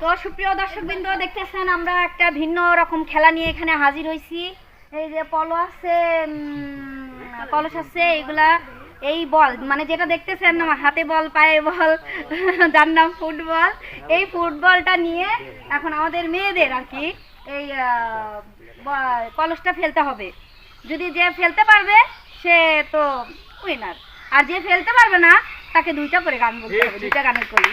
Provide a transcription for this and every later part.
তো সুপ্রিয় দর্শকবৃন্দ, দেখতেছেন আমরা একটা ভিন্ন রকম খেলা নিয়ে এখানে হাজির হয়েছি এই যে পলো আছে কলস আছে, এইগুলা, এই বল মানে যেটা দেখতেছেন হাতে বল, পায়ে বল, যার নাম ফুটবল, এই ফুটবলটা নিয়ে এখন আমাদের মেয়েদের আর কি এই কলসটা ফেলতে হবে। যদি যে ফেলতে পারবে, সে তো উইনার আর যে ফেলতে পারবে না, তাকে দুইটা করে গান বলতে হবে, দুইটা গানের করি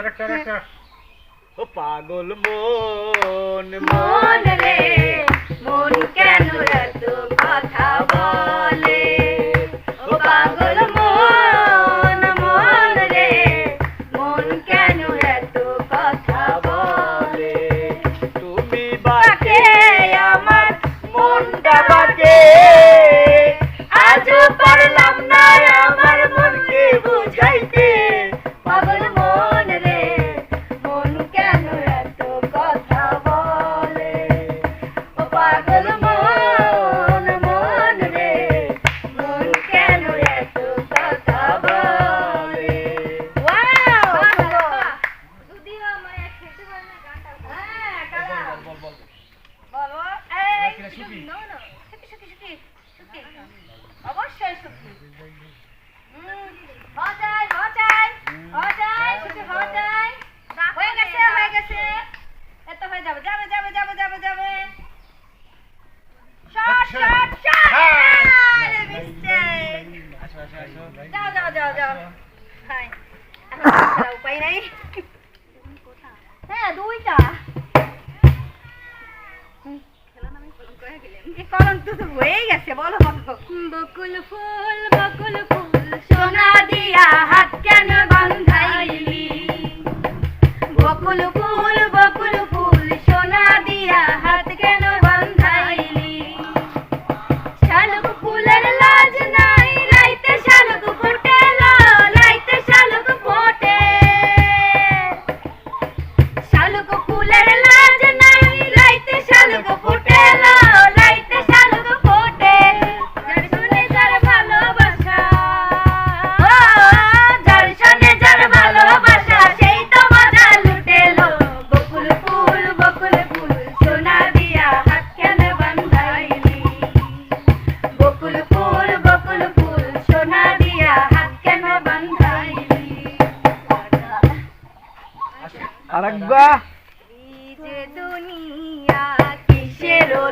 ટરક ટરક ઓ પાગલ મોન મોન રે. হয়ে গেছে, বলো। বলো বকুল ফুল বকুল ফুল, সোনা দিয়া হাত কেন বান্ধাইলি বকুল ফুল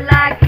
like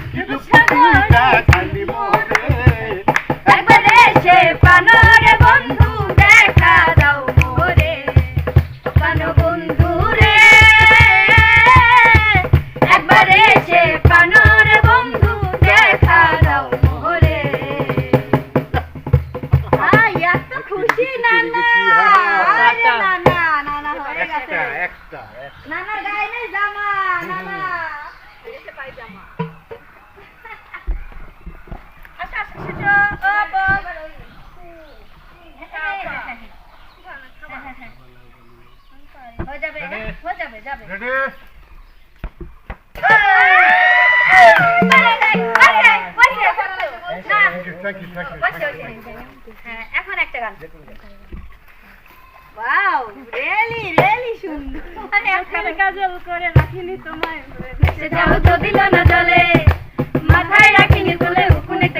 কান্দি মোরে একবার এসে বন্ধু হ্যাঁ, এখন একটা গান। ওয়াও রিয়েলি রিয়েলি সুন্দর। মানে কাজল করে রাখিনি তোমায়। সে যাও তো দিল না জলে। মাথায় রাখিনি তুলে উকুনেতে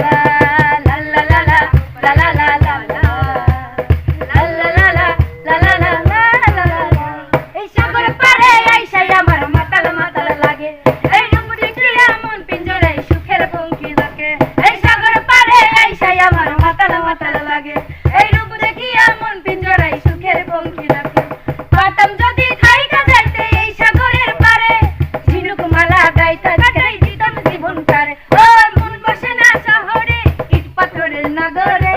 লাগে। এই ডুবুরি কি এমন পিঞ্জরে? সুখের পঙ্কি এই সাগর পারে আমার মাতাল মাতাল লাগে। এই কি এমন পিঞ্জরে? সুখের পঙ্কি লোকে পাতাম যদি থাইকা যাইতে এই সাগরের পারে ঝিনুক মালা গাইতা কাটাই জীবন ও মন বসে না শহরে ইট পাথরের নগরে।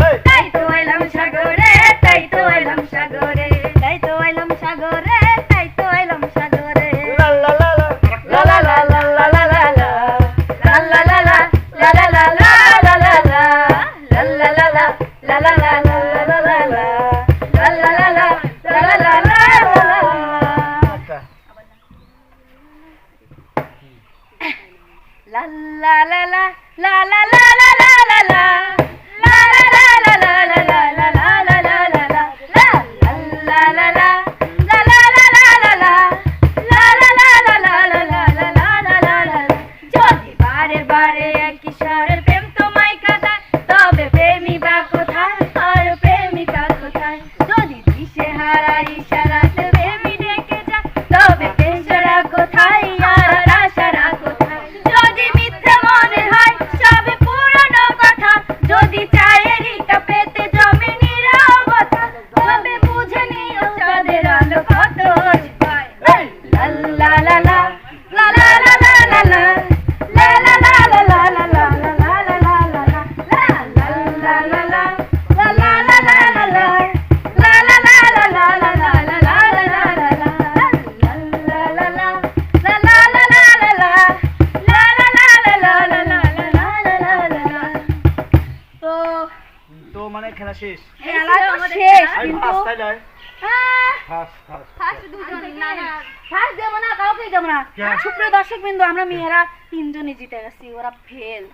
আমরা মেয়েরা তিনজনই জিতে গেছি ওরা ফেল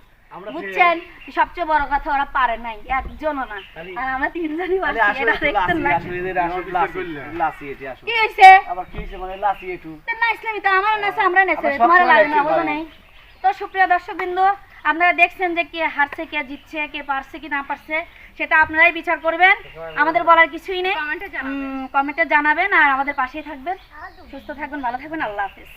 বুঝছেন? সবচেয়ে বড় কথা ওরা পারে নাই একজনও না। আর আমরা তিনজনই পারছি এটা দেখতেন না আসলে এদের আসলে লাসি লাসি এটি আসলে। কি হয়েছে? আবার কি হয়েছে মানে লাসি একটু তো না ইসলামী তো আমার নাচে আমরা নেছে। তোমার লাগে না একই নাই। তো সুপ্রিয় দর্শক বিন্দু আপনারা দেখছেন যে কে হারছে কে জিতছে কে পারছে কি না পারছে। সেটা আপনারাই বিচার করবেন। আমাদের বলার কিছুই নেই। কমেন্টে জানাবেন। উম, কমেন্টে জানাবেন আর আমাদের পাশেই থাকবেন। সুস্থ থাকবেন ভালো থাকবেন আল্লাহ হাফিজ।